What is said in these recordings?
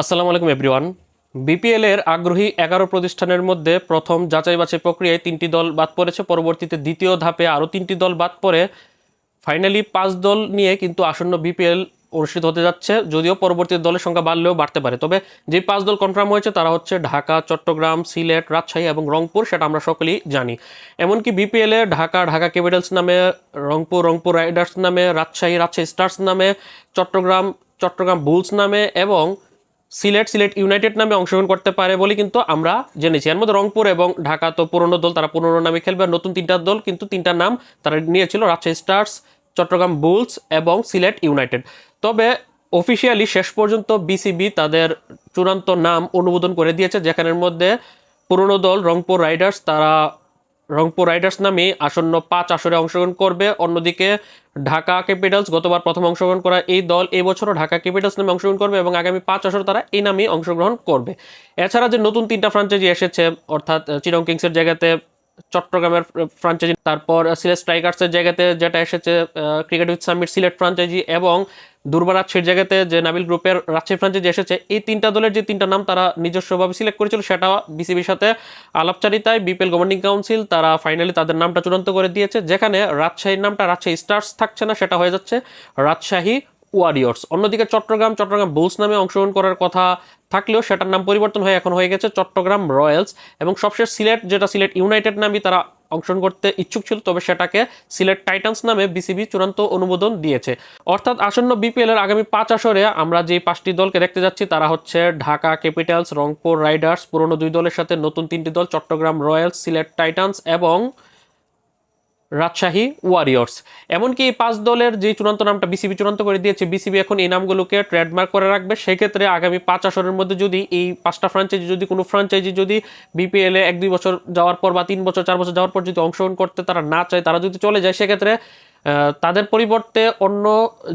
আসসালামু আলাইকুম everyone BPL এর আগ্রহী এগারো প্রতিষ্ঠানের মধ্যে প্রথম যাচাই বাছাই প্রক্রিয়ায় তিনটি দল বাদ পড়েছে। পরবর্তীতে দ্বিতীয় ধাপে আরও তিনটি দল বাদ পড়ে। ফাইনালি পাঁচ দল নিয়ে কিন্তু আসন্ন বিপিএল অনুষ্ঠিত হতে যাচ্ছে, যদিও পরবর্তী দলের সংখ্যা বাড়লেও বাড়তে পারে। তবে যে পাঁচ দল কনফার্ম হয়েছে, তারা হচ্ছে ঢাকা, চট্টগ্রাম, সিলেট, রাজশাহী এবং রংপুর, সেটা আমরা সকলেই জানি। এমনকি বিপিএল ঢাকা ঢাকা ক্যাপিটালস নামে, রংপুর রংপুর রাইডার্স নামে, রাজশাহী রাজশাহী স্টার্স নামে, চট্টগ্রাম চট্টগ্রাম বুলস নামে এবং সিলেট সিলেট ইউনাইটেড নামে অংশগ্রহণ করতে পারে বলে কিন্তু আমরা জেনেছি। এর মধ্যে রংপুর এবং ঢাকা তো পুরনো দল, তারা পুরনো নামে খেলবে। আর নতুন তিনটা দল কিন্তু তিনটা নাম তারা নিয়েছিল, রাজশাহী স্টার্স, চট্টগ্রাম বুলস এবং সিলেট ইউনাইটেড। তবে অফিসিয়ালি শেষ পর্যন্ত বিসিবি তাদের চূড়ান্ত নাম অনুমোদন করে দিয়েছে। যেখানের মধ্যে পুরনো দল, রংপুর রাইডার্স, তারা রংপুর রাইডার্স নামে আসন্ন পাঁচ আসরে অংশগ্রহণ করবে। অন্যদিকে ঢাকা ক্যাপিটালস গতবার প্রথম অংশগ্রহণ করা এই দল এবছরও বছরও ঢাকা ক্যাপিটালস নামে অংশগ্রহণ করবে এবং আগামী পাঁচ আসর তারা এই নামে অংশগ্রহণ করবে। এছাড়া যে নতুন তিনটা ফ্রাঞ্চাইজি এসেছে, অর্থাৎ চিরং কিংসের জায়গাতে চট্টগ্রামের ফ্রাঞ্চাইজি। তারপর সিলেট স্ট্রাইকার্সের জায়গাতে যেটা এসেছে cricket with summit Sylhet franchise এবং দুর্বারাজশীর জায়গাতে যে নাবিল গ্রুপের রাজশাহী ফ্রাঞ্চাইজি এসেছে, এই তিনটা দলের যে তিনটা নাম তারা নিজস্বভাবে সিলেক্ট করেছিল, সেটা বিসিবির সাথে আলাপচারিতায় বিপিএল গভর্নিং কাউন্সিল, তারা ফাইনালি তাদের নামটা চূড়ান্ত করে দিয়েছে, যেখানে রাজশাহীর নামটা রাজশাহী স্টার্স থাকছে না, সেটা হয়ে যাচ্ছে রাজশাহী ওয়ারিয়র্স অন্যদিকে চট্টগ্রাম চট্টগ্রাম বুলস নামে অংশগ্রহণ করার কথা থাকলেও সেটার নাম পরিবর্তন হয়ে এখন হয়ে গেছে চট্টগ্রাম রয়্যালস এবং সবশেষ সিলেট, যেটা সিলেট ইউনাইটেড নামই তারা অংশগ্রহণ করতে ইচ্ছুক ছিল, তবে সেটাকে সিলেট টাইটান্স নামে বিসিবি চূড়ান্ত অনুমোদন দিয়েছে। অর্থাৎ আসন্ন বিপিএল এর আগামী পাঁচ আসরে আমরা যে পাঁচটি দলকে দেখতে যাচ্ছি, তারা হচ্ছে ঢাকা ক্যাপিটালস রংপুর রাইডার্স পুরনো দুই দলের সাথে নতুন তিনটি দল চট্টগ্রাম রয়্যালস সিলেট টাইটান্স এবং রাজশাহী ওয়ারিয়র্স এমনকি পাঁচ দলের যে চূড়ান্ত নামটা বিসিবি চূড়ান্ত করে দিয়েছে বিসিবি এখন এই নামগুলোকে ট্রেডমার্ক করে রাখবে। সেক্ষেত্রে আগামী পাঁচ আসরের মধ্যে যদি এই পাঁচটা ফ্রাঞ্চাইজি যদি কোনো ফ্রাঞ্চাইজি যদি বিপিএলে এক, দুই বছর যাওয়ার পর বা তিন বছর, চার বছর যাওয়ার পর যদি অংশগ্রহণ করতে তারা না চায়, তারা যদি চলে যায়, সেক্ষেত্রে তাদের পরিবর্তে অন্য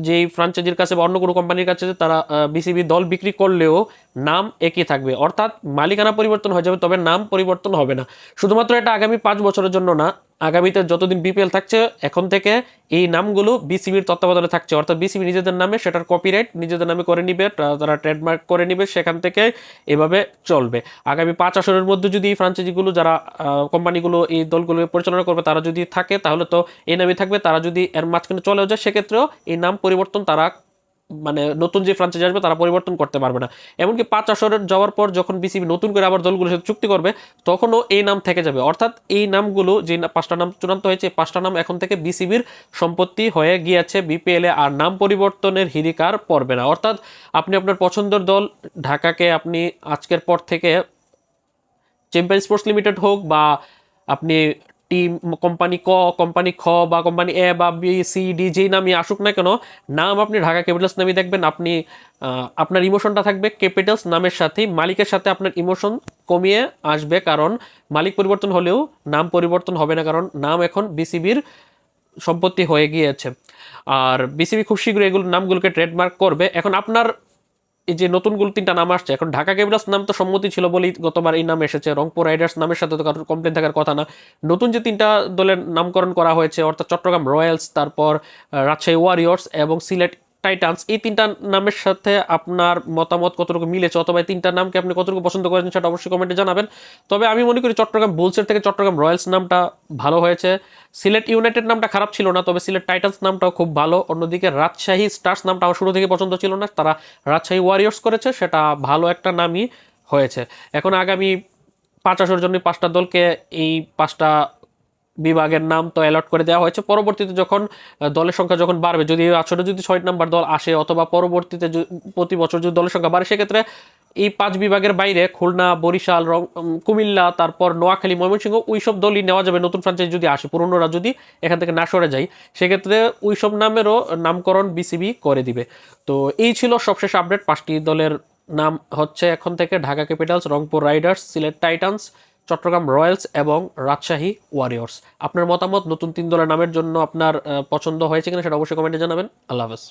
যেই ফ্রাঞ্চাইজির কাছে বা অন্য কোনো কোম্পানির কাছে তারা বিসিবি দল বিক্রি করলেও নাম একই থাকবে। অর্থাৎ মালিকানা পরিবর্তন হয়ে যাবে, তবে নাম পরিবর্তন হবে না। শুধুমাত্র এটা আগামী পাঁচ বছরের জন্য না আগামীতে যতদিন বিপিএল থাকছে, এখন থেকে এই নামগুলো বিসিবির তত্ত্বাবধানে থাকছে। অর্থাৎ বিসিবি নিজেদের নামে সেটার কপিরাইট নিজেদের নামে করে নিবে তারা ট্রেডমার্ক করে নিবে, সেখান থেকে এভাবে চলবে। আগামী পাঁচ আসরের মধ্যে যদি এই ফ্রাঞ্চাইজিগুলো যারা কোম্পানিগুলো এই দলগুলো পরিচালনা করবে, তারা যদি থাকে, তাহলে তো এই নামই থাকবে। তারা যদি এর মাঝখানে চলেও যায়, সেক্ষেত্রেও এই নাম পরিবর্তন তারা মানে নতুন যে ফ্রাঞ্চাইজি আসবে তারা পরিবর্তন করতে পারবে না। এমনকি পাঁচ আসরের যাওয়ার পর যখন বিসিবি নতুন করে আবার দলগুলোর সাথে চুক্তি করবে, তখনও এই নাম থেকে যাবে। অর্থাৎ এই নামগুলো যে পাঁচটা নাম চূড়ান্ত হয়েছে পাঁচটা নাম এখন থেকে বিসিবির সম্পত্তি হয়ে গিয়েছে বিপিএল আর নাম পরিবর্তনের হিরিকার পড়বে না। অর্থাৎ আপনি আপনার পছন্দের দল, ঢাকাকে আপনি আজকের পর থেকে চ্যাম্পিয়ন স্পোর্টস লিমিটেড হোক বা আপনি টিম কোম্পানি ক কোম্পানি খ বা কোম্পানি এ বা বি সি ডি যেই নামই আসুক না কেন, নাম আপনি ঢাকা ক্যাপিটালস নামই দেখবেন। আপনি আপনার ইমোশনটা থাকবে ক্যাপিটালস নামের সাথেই, মালিকের সাথে আপনার ইমোশন কমিয়ে আসবে কারণ মালিক পরিবর্তন হলেও নাম পরিবর্তন হবে না কারণ নাম এখন বিসিবির সম্পত্তি হয়ে গিয়েছে। আর বিসিবি খুব শীঘ্রই এগুলো নামগুলোকে ট্রেডমার্ক করবে। এখন আপনার এই যে নতুনগুলো তিনটা নাম আসছে, এখন ঢাকা ক্যাপিটালস নাম তো সম্মতি ছিল বলেই গতবার এই নাম এসেছে। রংপুর রাইডার্স নামের সাথে তো কারোর কমপ্লেন থাকার কথা না। নতুন যে তিনটা দলের নামকরণ করা হয়েছে, অর্থাৎ চট্টগ্রাম রয়্যালস, তারপর রাজশাহী ওয়ারিয়র্স এবং সিলেট টাইটান্স এই তিনটা নামের সাথে আপনার মতামত কতটুকু মিলেছে অথবা এই তিনটা নামকে আপনি কতটুকু পছন্দ করেছেন সেটা অবশ্যই কমেন্টে জানাবেন। তবে আমি মনে করি চট্টগ্রাম বুলসের থেকে চট্টগ্রাম রয়্যালস নামটা ভালো হয়েছে। সিলেট ইউনাইটেড নামটা খারাপ ছিল না, তবে সিলেট টাইটান্স নামটাও খুব ভালো। অন্যদিকে রাজশাহী স্টার্স নামটা আমার শুরু থেকে পছন্দ ছিল না, তারা রাজশাহী ওয়ারিয়র্স করেছে, সেটা ভালো একটা নামই হয়েছে। এখন আগামী পাঁচ আসরের জন্য পাঁচটা দলকে এই পাঁচটা বিভাগের নাম তো অ্যালট করে দেওয়া হয়েছে। পরবর্তীতে যখন দলের সংখ্যা যখন বাড়বে, যদি আসরে যদি ছয় নাম্বার দল আসে, অথবা পরবর্তীতে প্রতি বছর যদি দলের সংখ্যা বাড়ে, সেক্ষেত্রে এই পাঁচ বিভাগের বাইরে খুলনা, বরিশাল, রং কুমিল্লা, তারপর নোয়াখালী, ময়মনসিংহ ওই সব দলই নেওয়া যাবে। নতুন ফ্রাঞ্চাইজি যদি আসে, পুরনোরা যদি এখান থেকে না সরে যায়, সেক্ষেত্রে ওই সব নামেরও নামকরণ বিসিবি করে দিবে। তো এই ছিল সবশেষ আপডেট পাঁচটি দলের নাম হচ্ছে এখন থেকে Dhaka Capitals, Rangpur Riders, Sylhet Titans Chattogram Royals এবং রাজশাহী ওয়ারিয়র্স। আপনার মতামত নতুন তিন দলের নামের জন্য আপনার পছন্দ হয়েছে কিনা সেটা অবশ্যই কমেন্টে জানাবেন। আল্লাহ হাফেজ।